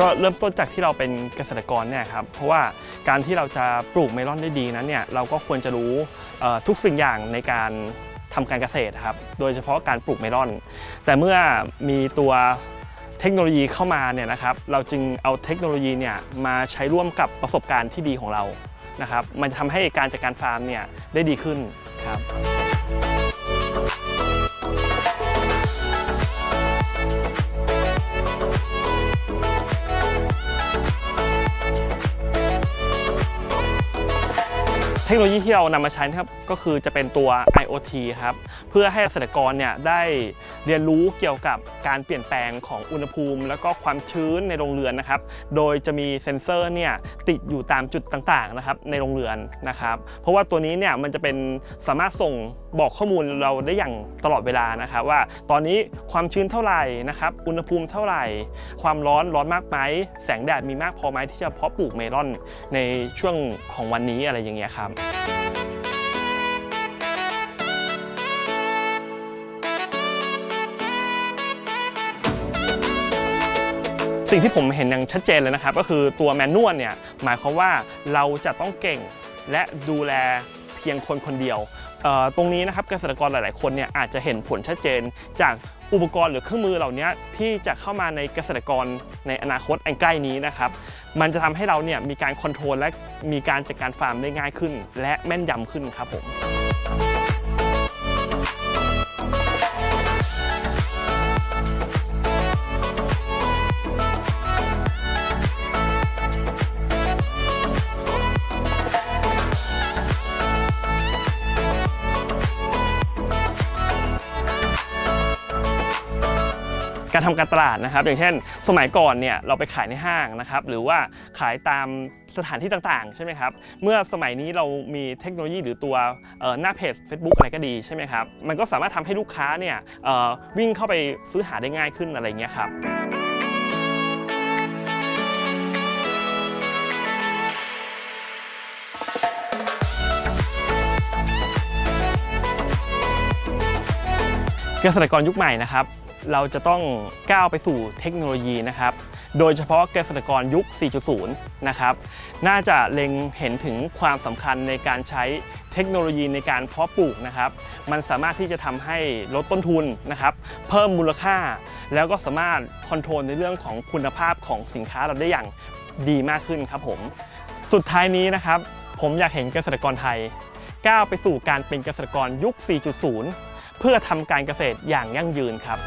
ก็เริ่มต้นจากที่เราเป็นเกษตรกรเนี่ยครับเพราะว่าการที่เราจะปลูกเมลอนได้ดีนั้นเนี่ยเราก็ควรจะรู้ทุกสิ่งอย่างในการทำการเกษตรครับโดยเฉพาะการปลูกเมลอน แต่เมื่อมีตัวเทคโนโลยีเข้ามาเนี่ยนะครับเราจึงเอาเทคโนโลยีเนี่ยมาใช้ร่วมกับประสบการณ์ที่ดีของเรานะครับมันจะทำให้การจัดการฟาร์มเนี่ยได้ดีขึ้นครับ ทคโนโลยีที่เรานำมาใช้นะครับก็คือจะเป็นตัว IoT ครับเพื่อให้เกษตรกรเนี่ยได้เรียนรู้เกี่ยวกับการเปลี่ยนแปลงของอุณหภูมิ แล้วก็ความชื้นในโรงเรือนนะครับโดยจะมีเซ็นเซอร์เนี่ยติดอยู่ตามจุดต่างๆนะครับในโรงเรือนนะครับ เพราะว่าตัวนี้เนี่ยมันจะเป็นสามารถส่งบอกข้อมูลเราได้อย่างตลอดเวลานะครับว่าตอนนี้ความชื้นเท่าไหร่นะครับอุณหภูมิเท่าไหร่ ความร้อนร้อนมากไหมแสงแดดมีมากพอไหมที่จะเพาะปลูกเมลอนในช่วงของวันนี้อะไรอย่างเงี้ยครับสิ่งที่ผมเห็นอย่างชัดเจนเลยนะครับ ก็คือตัวแมนนวลเนี่ยหมายความว่าเราจะต้องเก่งและดูแลเพียงคนคนเดียว ตรงนี้นะครับเกษตรกรหลาย ๆ คนเนี่ยอาจจะเห็นผลชัดเจน จากอุปกรณ์หรือเครื่องมือเหล่านี้ที่จะเข้ามาในเกษตรกรในอนาคตอันใกล้นี้นะครับ มันจะทำให้เราเนี่ยมีการคอนโทรลและมีการจัดการฟาร์มได้ง่ายขึ้น และแม่นยำขึ้นครับผม การทำการตลาดนะครับ อย่างเช่น สมัยก่อนเนี่ยเราไปขายในห้างนะครับหรือว่าขายตามสถานที่ต่างๆ ใช่ไหมครับ เมื่อสมัยนี้เรามีเทคโนโลยีหรือตัวหน้าเพจ Facebook อะไรก็ดีใช่ไหมครับ มันก็สามารถทำให้ลูกค้าเนี่ยวิ่งเข้าไปซื้อหาได้ง่ายขึ้นอะไรเงี้ยครับเกษตรกรยุคใหม่นะครับ เราจะต้องก้าวไปสู่เทคโนโลยีนะครับ โดยเฉพาะเกษตรกรยุค 4.0 นะครับ น่าจะเล็งเห็นถึงความสำคัญในการใช้เทคโนโลยีในการเพาะปลูกนะครับ มันสามารถที่จะทำให้ลดต้นทุนนะครับ เพิ่มมูลค่า แล้วก็สามารถคอนโทรลในเรื่องของคุณภาพของสินค้าเราได้อย่างดีมากขึ้นครับผม สุดท้ายนี้นะครับ ผมอยากเห็นเกษตรกรไทย ก้าวไปสู่การเป็นเกษตรกรยุค 4.0 เพื่อทำการเกษตรอย่างยั่งยืนครับ